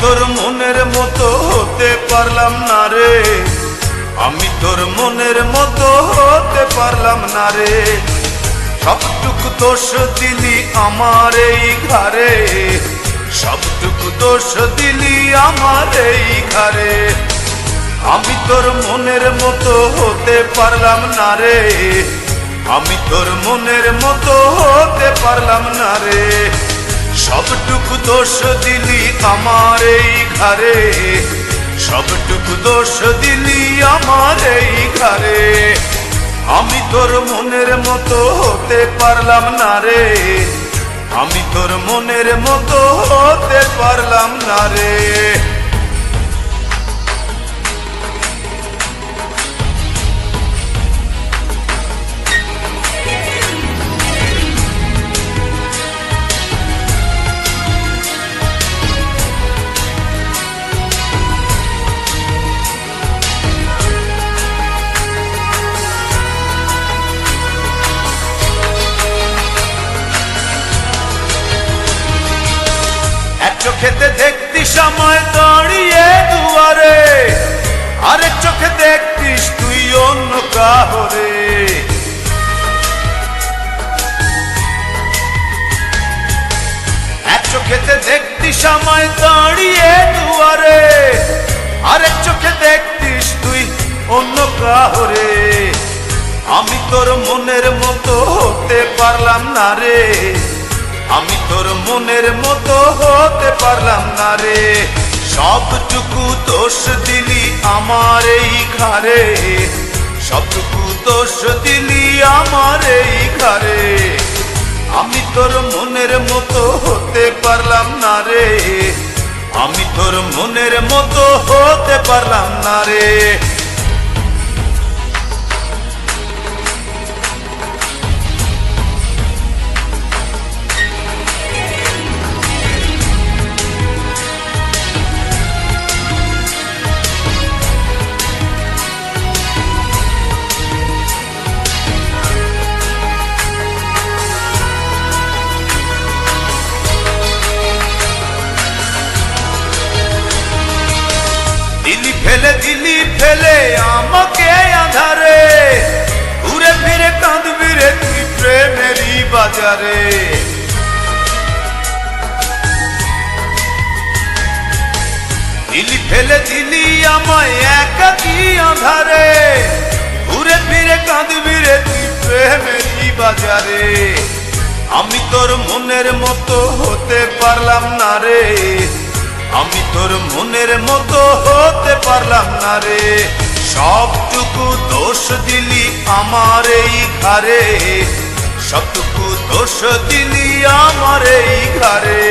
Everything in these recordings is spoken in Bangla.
তোর মনের মতো হতে পারলাম না রে। আমি তোর মনের মতো হতে পারলাম না রে। সবটুকু দোষ দিলি আমার এই ঘরে সবটুকু দোষ দিলি আমার এই ঘরে আমি তোর মনের মতো হতে পারলাম না রে। আমি তোর মনের মতো হতে পারলাম না রে। সবটুকু দোষ দিলি আমার এই ঘরে। সবটুকু দোষ দিলি আমার এই ঘরে। আমি তোর মনের মতো হতে পারলাম না রে। আমি তোর মনের মতো হতে পারলাম না রে। চোখেতে দেখতি সময় দাঁড়িয়ে দুয়ারে। আরেক চোখে দেখতিস তুই অন্য কাহরে। এক চোখেতে দেখতি সময় দাঁড়িয়ে দুয়ারে। আরেক চোখে দেখতিস তুই অন্য কাহরে। আমি তোর মনের মতো আমি তোর মনের মতো হতে পারলাম না রে। সবটুকু দোষ দিলি আমার এই ঘরে সবটুকু দোষ দিলি আমার এই ঘরে আমি তোর মনের মতো হতে পারলাম না রে। আমি তোর মনের মতো হতে পারলাম না রে। ফেলে আমাকে আধারে। ঘুরে ফিরে কাঁদবি রে তুই প্রেমেরই বাজারে। দিলি ফেলে দিলি আমায় একাকি আধারে। ঘুরে ফিরে কাঁদবি রে তুই প্রেমেরই বাজারে। আমি তোর মনের মতো হতে পারলাম না রে। আমি তোর মনের মতো পারলাম না রে। সবটুকু দোষ দিলি আমার এই ঘরে সবটুকু দোষ দিলি আমার এই ঘরে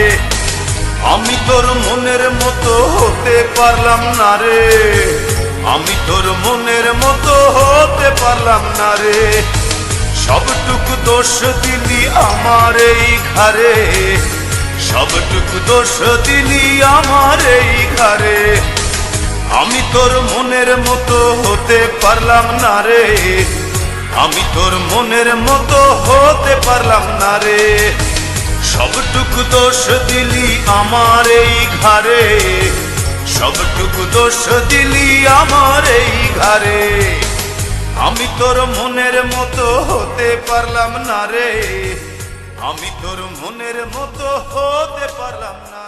আমি তোর মনের মতো হতে পারলাম না রে। আমি তোর মনের মতো হতে পারলাম না রে। সবটুকু দোষ দিলি আমার এই ঘরে সবটুকু দোষ দিলি আমার এই ঘরে আমি তোর মনের মতো হতে পারলাম না রে। আমি তোর মনের মতো হতে পারলাম না রে। সবটুকু দোষ দিলি আমার এই ঘরে সবটুকু দোষ দিলি আমার এই ঘরে আমি তোর মনের মতো হতে পারলাম না রে। আমি তোর মনের মতো হতে পারলাম না